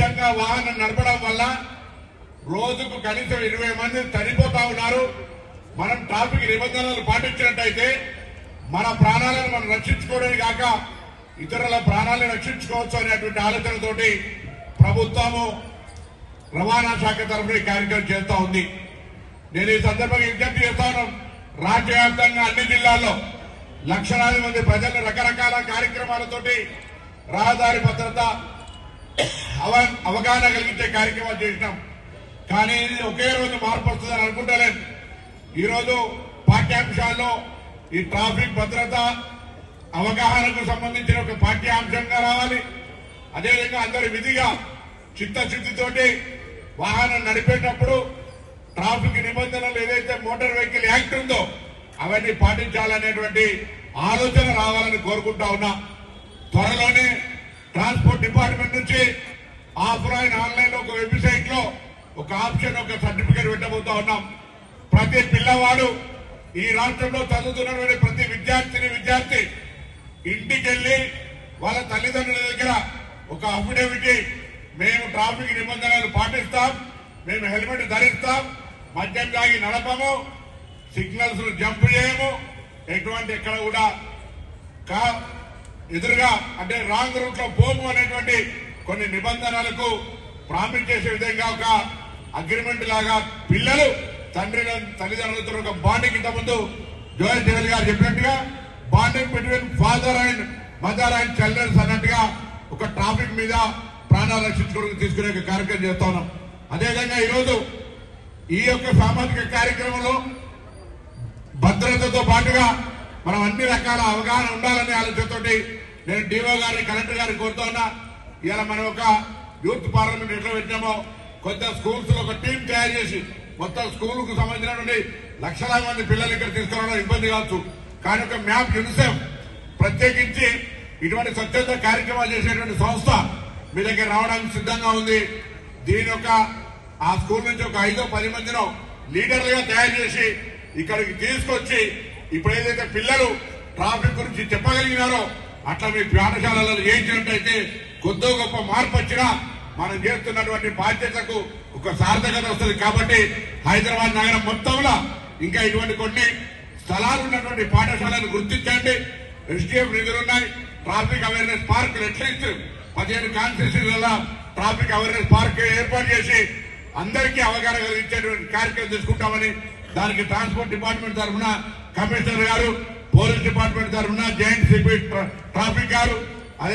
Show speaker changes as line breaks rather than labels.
నిర్లక్ష్యంగా వాహనం నడపడం వల్ల రోజుకు కనీసం ఇరవై మంది చనిపోతా ఉన్నారు. మనం ట్రాఫిక్ నిబంధనలు పాటించినట్టయితే మన ప్రాణాలను మనం రక్షించుకోవడమే కాక ఇతరుల ప్రాణాలను రక్షించుకోవచ్చు అనేటువంటి ఆలోచనతోటి ప్రభుత్వము రవాణా శాఖ తరఫున ఈ కార్యక్రమం చేస్తూ ఉంది. నేను ఈ సందర్భంగా విజ్ఞప్తి చేస్తాను రాష్ట్ర అన్ని జిల్లాల్లో లక్షలాది మంది ప్రజలు రకరకాల కార్యక్రమాలతోటి రహదారి భద్రత అవగాహన కలిగించే కార్యక్రమాలు చేసినాం. కానీ ఇది ఒకే రోజు మార్పు వస్తుందని అనుకుంటలేదు. ఈరోజు పాఠ్యాంశాల్లో ఈ ట్రాఫిక్ భద్రత అవగాహనకు సంబంధించిన ఒక పాఠ్యాంశంగా రావాలి. అదేవిధంగా అందరి విధిగా చిత్తశుద్ధితోటి వాహనం నడిపేటప్పుడు ట్రాఫిక్ నిబంధనలు ఏదైతే మోటార్ వెహికల్ యాక్ట్ ఉందో అవన్నీ పాటించాలనేటువంటి ఆలోచన రావాలని కోరుకుంటా ఉన్నా. త్వరలోనే ట్రాన్స్పోర్ట్ డిపార్ట్మెంట్ నుంచి ఆఫ్లైన్ ఆన్లైన్ ఒక వెబ్సైట్లో ఒక ఆప్షన్ ఒక సర్టిఫికేట్ పెట్టబోతా ఉన్నాం. ప్రతి పిల్లవాడు ఈ రాష్ట్రంలో చదువుతున్నటువంటి ప్రతి విద్యార్థిని విద్యార్థి ఇంటికెళ్ళి వాళ్ళ తల్లిదండ్రుల దగ్గర ఒక అఫిడవిట్ మేము ట్రాఫిక్ నిబంధనలు పాటిస్తాం మేము హెల్మెట్ ధరిస్తాం మద్యం తాగి నడపము సిగ్నల్స్ జంప్ చేయము ఎటువంటి ఎక్కడ కూడా కా ఎదురుగా అంటే రాంగ్ రూట్లో పోము అనేటువంటి కొన్ని నిబంధనలకు ప్రామిట్ చేసే విధంగా ఒక అగ్రిమెంట్ లాగా పిల్లలు తండ్రి తల్లిదండ్రులతో ఒక బాండింగ్ ఇంత ముందు జోయల్ జగల్ గారు చెప్పినట్టుగా bonding between father and mother and childrens అన్నట్టుగా ఒక ట్రాఫిక్ మీద ప్రాణాలు రక్షించుకోవడానికి తీసుకునే కార్యక్రమం చేస్తా ఉన్నాం. అదేవిధంగా ఈరోజు ఈ యొక్క సామాజిక కార్యక్రమంలో భద్రతతో పాటుగా మనం అన్ని రకాల అవగాహన ఉండాలనే ఆలోచనతోటి నేను డిఓ గారిని కలెక్టర్ గారిని కోరుతా ఉన్నా. ఇలా మనం ఒక యూత్ పార్లమెంట్ ఎట్లా పెట్టామో కొత్త స్కూల్స్లో ఒక టీం తయారు చేసి మొత్తం స్కూల్కు సంబంధించినటువంటి లక్షలాది మంది పిల్లలు ఇక్కడ తీసుకురావడం ఇబ్బంది కావచ్చు. కానీ ఒక మ్యాప్ యూనిసెఫ్ ప్రత్యేకించి ఇటువంటి స్వచ్ఛత కార్యక్రమాలు చేసేటువంటి సంస్థ మీ దగ్గర రావడానికి సిద్ధంగా ఉంది. దీని యొక్క ఆ స్కూల్ నుంచి ఒక ఐదో పది మందినో లీడర్లుగా తయారు చేసి ఇక్కడికి తీసుకొచ్చి ఇప్పుడు ఏదైతే పిల్లలు ట్రాఫిక్ గురించి చెప్పగలిగినారో అట్లా మీ పాఠశాలలో చేయించినట్టయితే కొద్దో గొప్ప మార్పు వచ్చినా మనం చేస్తున్నటువంటి బాధ్యతకు ఒక సార్థకత వస్తుంది. కాబట్టి హైదరాబాద్ నగరం మొత్తంలో ఇంకా ఇటువంటి కొన్ని స్థలాలు ఉన్నటువంటి పాఠశాలను గుర్తించండి. SDF నిధులున్నాయి traffic awareness park at least పదిహేను కాన్స్టిట్యూషన్లలో ట్రాఫిక్ అవేర్నెస్ పార్క్ ఏర్పాటు చేసి అందరికీ అవగాహన కలిగించేటువంటి కార్యక్రమం తీసుకుంటామని దానికి ట్రాన్స్పోర్ట్ డిపార్ట్మెంట్ తరఫున కమిషనర్ గారు పోలీస్ డిపార్ట్మెంట్ తరఫున జాయింట్ సిపి ట్రాఫిక్ గారు